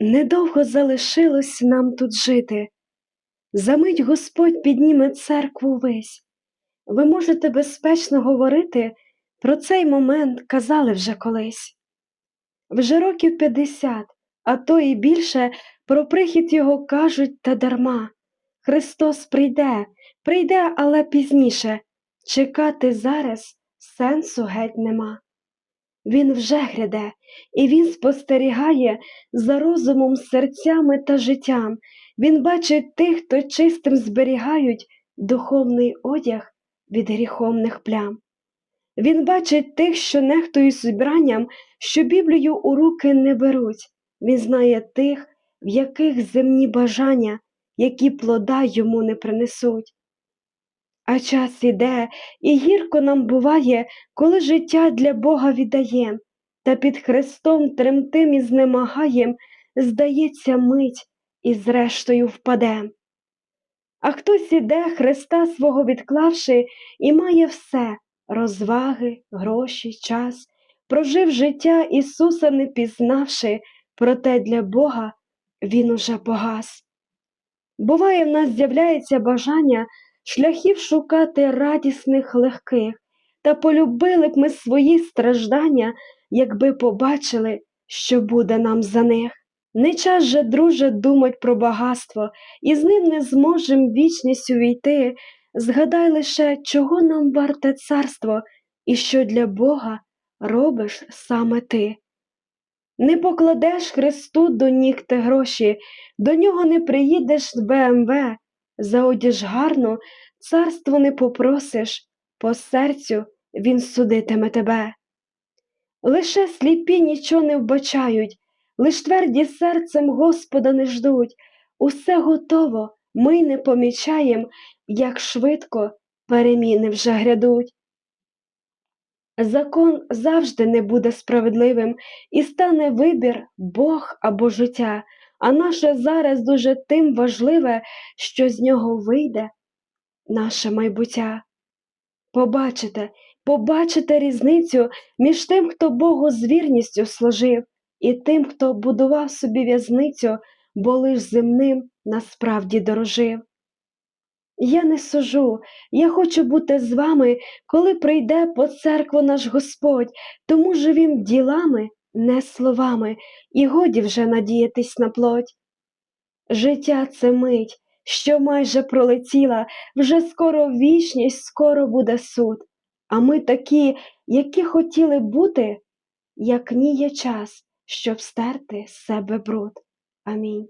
Недовго залишилось нам тут жити. Замить Господь підніме церкву весь. Ви можете безпечно говорити, про цей момент казали вже колись. Вже років п'ятдесят, а то і більше про прихід його кажуть та дарма. Христос прийде, прийде, але пізніше. Чекати зараз сенсу геть нема. Він вже гряде, і він спостерігає за розумом, серцями та життям. Він бачить тих, хто чистим зберігають духовний одяг від гріховних плям. Він бачить тих, що нехтують збранням, що Біблію у руки не беруть. Він знає тих, в яких земні бажання, які плода йому не принесуть. А час іде, і гірко нам буває, коли життя для Бога віддаєм, та під хрестом тремтим і знемагаєм, здається, мить і зрештою впадем. А хтось іде, Христа свого відклавши, і має все розваги, гроші, час, прожив життя Ісуса не пізнавши, проте для Бога Він уже погас. Буває, в нас з'являється бажання шляхів шукати радісних легких, та полюбили б ми свої страждання, якби побачили, що буде нам за них. Не час же, друже, думать про багатство, і з ним не зможем вічність увійти. Згадай лише, чого нам варте царство, і що для Бога робиш саме ти. Не покладеш Христу до ніг ти гроші, до нього не приїдеш з БМВ, за одіж гарно, царство не попросиш, по серцю він судитиме тебе. Лише сліпі нічого не вбачають, лиш тверді серцем Господа не ждуть, усе готово, ми не помічаєм, як швидко переміни вже грядуть. Закон завжди не буде справедливим і стане вибір Бог або життя, а наше зараз дуже тим важливе, що з нього вийде наше майбуття. Побачите, побачите різницю між тим, хто Богу з вірністю служив, і тим, хто будував собі в'язницю, бо лиш земним насправді дорожив. Я не сужу, я хочу бути з вами, коли прийде по церкву наш Господь, тому живім ділами, не словами, і годі вже надіятись на плоть. Життя це мить, що майже пролетіла, вже скоро вічність, скоро буде суд. А ми такі, які хотіли бути, як ні є час, щоб стерти з себе бруд. Амінь.